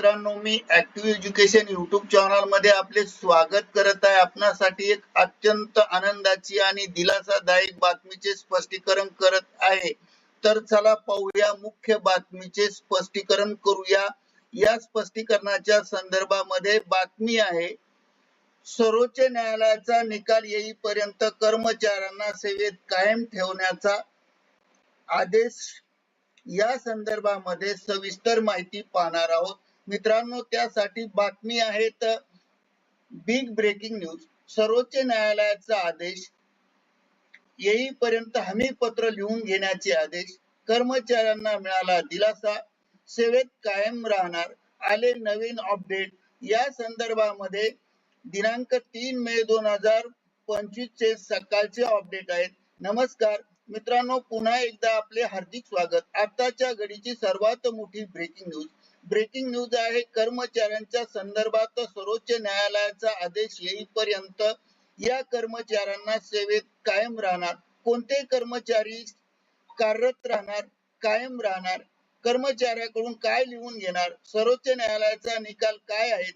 मित्रांनो मी active education YouTube चॅनलमध्ये आपले स्वागत करत आहे. आपणासाठी एक अत्यंत आनंदाची आणि दिलासादायक बातमीचे स्पष्टीकरण करत आहे. तर चला पाहूया मुख्य बातमीचे स्पष्टीकरण करूया. या स्पष्टीकरणाच्या संदर्भामध्ये बातमी आहे सर्वोच्च न्यायालयाचा निकाल येईपर्यंत कर्मचाऱ्यांना सेवेत कायम ठेवण्याचा आदेश. या संदर्भामध्ये सविस्तर माहिती पाहणार आहोत. मित्रांनो त्यासाठी बातमी आहे तर बिग ब्रेकिंग न्यूज सर्वोच्च न्यायालयाचा आदेश येईपर्यंत हमी पत्र लिहून घेण्याचे आदेश कर्मचाऱ्यांना मिळाला दिलासा सेवेत कायम राहणार आले नवीन अपडेट या संदर्भामध्ये दिनांक तीन मे दोन हजार पंचवीस चे सकाळचे अपडेट आहेत. नमस्कार मित्रांनो पुन्हा एकदा आपले हार्दिक स्वागत. आताच्या घडीची सर्वात मोठी ब्रेकिंग न्यूज ब्रेकिंग न्यूज आहे. कर्मचाऱ्यांच्या संदर्भात सर्वोच्च न्यायालयाचा आदेश येईपर्यंत या कर्मचाऱ्यांना सेवेत कायम राहणार. कोणते कर्मचारी कार्यरत राहणार कायम राहणार कर्मचाऱ्याकडून काय लिहून घेणार सर्वोच्च न्यायालयाचा निकाल काय आहे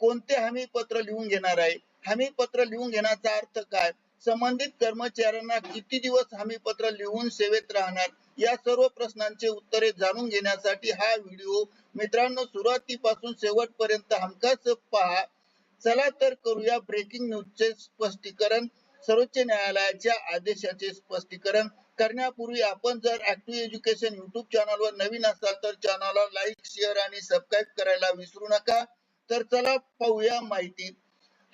कोणते हमी पत्र लिहून घेणार आहे हमी पत्र लिहून घेण्याचा अर्थ काय संबंधित कर्मचाऱ्यांना किती दिवस हमी पत्र लिहून सेवेत राहणार या सर्व प्रश्नांचे उत्तरे जाणून घेण्यासाठी हा व्हिडिओ मित्रांनो सुरुवातीपासून शेवटपर्यंत हमखास पहा. चला तर करूया ब्रेकिंग न्यूजचे स्पष्टीकरण. सर्वोच्च न्यायालयाच्या आदेशाचे स्पष्टीकरण. करण्यापूर्वी आपण जर ऍक्टिव्ह एज्युकेशन युट्यूब चॅनलवर नवीन असाल तर चॅनलला लाईक शेअर आणि सबस्क्राईब करायला विसरू नका. तर चला पाहूया माहिती.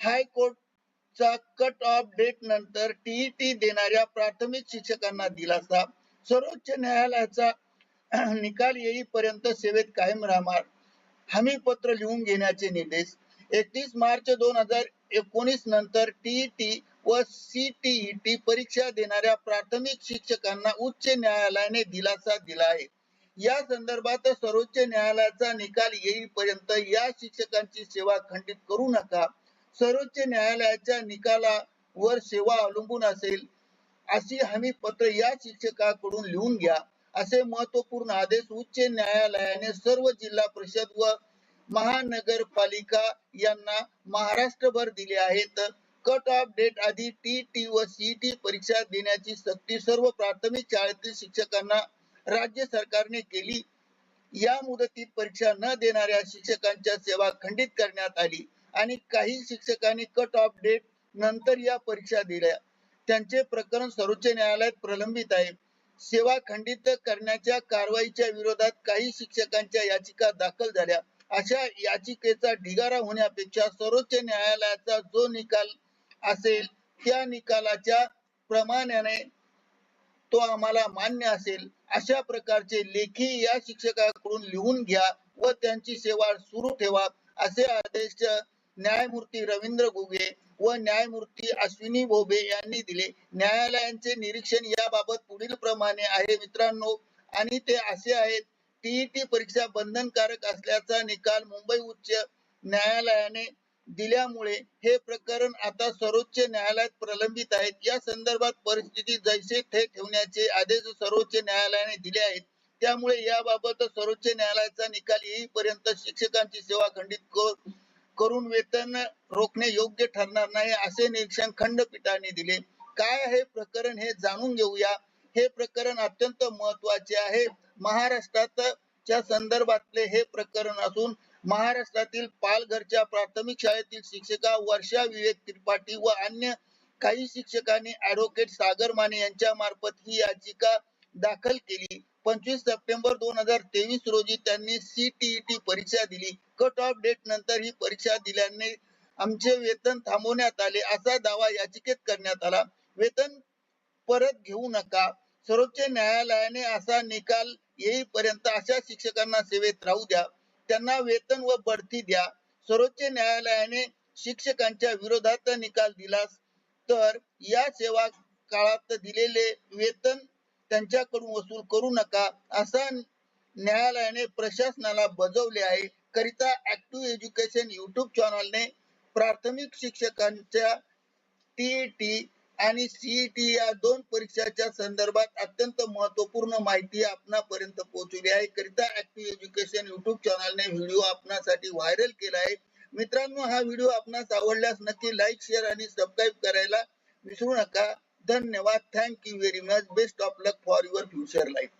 हायकोर्टचा कट ऑफ डेट नंतर टीईटी देणाऱ्या प्राथमिक शिक्षकांना दिलासा. सर्वोच्च न्यायालयाचा निकाल येईपर्यंत सेवेत कायम राहणार. हमी पत्र लिहून घेण्याचे निर्देश. एकतीस मार्च दोन हजार एकोणीस नंतर टीईटी व सीटीईटी परीक्षा देणाऱ्या प्राथमिक शिक्षकांना उच्च न्यायालयाने दिलासा दिला आहे. या संदर्भात सर्वोच्च न्यायालयाचा निकाल येईपर्यंत या शिक्षकांची सेवा खंडित करू नका. सर्वोच्च न्यायालयाच्या निकालावर सेवा अवलंबून असेल. अशी हमी पत्र या शिक्षकाकडून लिहून घ्या. असे महत्त्वपूर्ण आदेश उच्च न्यायालयाने सर्व जिल्हा परिषद व महानगरपालिका यांना महाराष्ट्रभर दिले आहेत. कट ऑफ डेट आधी टी टी व सी टी परीक्षा देण्याची सक्ती सर्व प्राथमिक शाळेतील शिक्षकांना राज्य सरकारने केली. या मुदतीत परीक्षा न देणाऱ्या शिक्षकांच्या सेवा खंडित करण्यात आली आणि काही शिक्षकांनी कट ऑफ डेट नंतर या परीक्षा दिल्या. त्यांचे प्रकरण सर्वोच्च न्यायालयात प्रलंबित आहे. सेवा खंडित करण्याच्या कारवाईच्या विरोधात काही शिक्षकांच्या याचिका दाखल झाल्या. अशा याचिकेचा ढिगारा होण्यापेक्षा सर्वोच्च न्यायालयाचा जो निकाल असेल त्या निकालाच्या प्रमाणाने तो आम्हाला मान्य असेल. अशा प्रकारचे लेखी या शिक्षकाकडून लिहून घ्या व त्यांची सेवा सुरू ठेवा असे आदेश न्यायमूर्ती रवींद्र घुगे व न्यायमूर्ती अश्विनी भोबे यांनी दिले. न्यायालयांचे निरीक्षण याबाबत पुढील प्रमाणे आहे मित्रांनो. आणि ते असे आहेत टीईटी परीक्षा बंधनकारक असल्याचा निकाल मुंबई उच्च न्यायालयाने दिल्यामुळे हे प्रकरण आता सर्वोच्च न्यायालयात प्रलंबित आहेत. या संदर्भात परिस्थिती जैसे थे ठेवण्याचे आदेश सर्वोच्च न्यायालयाने दिले आहेत. त्यामुळे याबाबत सर्वोच्च न्यायालयाचा निकाल येईपर्यंत शिक्षकांची सेवा खंडित करून वेतन रोखणे योग्य ठरणार नाही असे निरीक्षण खंडपीठाने दिले. काय हे प्रकरण हे जाणून घेऊया. हे प्रकरण अत्यंत महत्त्वाचे आहे. महाराष्ट्रात च्या संदर्भातले हे प्रकरण असून महाराष्ट्रातील पालघरच्या प्राथमिक शाळेतील शिक्षिका वर्षा विवेक त्रिपाठी व अन्य काही शिक्षकांनी ऍडव्होकेट सागर माने यांच्या मार्फत ही याचिका दाखल केली. पंचवीस सप्टेंबर दोन हजार तेवीस रोजी त्यांनी सीटीईटी परीक्षा दिली. कट ऑफ डेट नंतर ही परीक्षा दिल्याने आमचे वेतन थांबवण्यात आले. असा दावा याचिकेत करण्यात आला. वेतन परत घेऊ नका. सर्वोच्च न्यायालयाने असा निकाल येईपर्यंत अशा शिक्षकांना सेवेत राहू द्या. त्यांना वेतन व बढती द्या. सर्वोच्च न्यायालयाने शिक्षकांच्या विरोधात निकाल दिलास तर या सेवा काळात दिलेले वेतन त्यांच्याकडून वसूल करू नका असा न्यायालयाने प्रशासनाला बजावले आहे. करिता ऍक्टिव्ह एज्युकेशन युट्यूब चॅनलने प्राथमिक शिक्षकांच्या टीईटी आणि सीईटी या दोन परीक्षाच्या संदर्भात अत्यंत महत्त्वपूर्ण माहिती आपणापर्यंत पोहोचवली आहे. करिता ऍक्टिव्ह एज्युकेशन युट्यूब चॅनलने व्हिडिओ आपणासाठी व्हायरल केला आहे. मित्रांनो हा व्हिडिओ आपणास आवडल्यास नक्की लाईक शेअर आणि सबस्क्राईब करायला विसरू नका. धन्यवाद. Thank you very much best of luck for your future life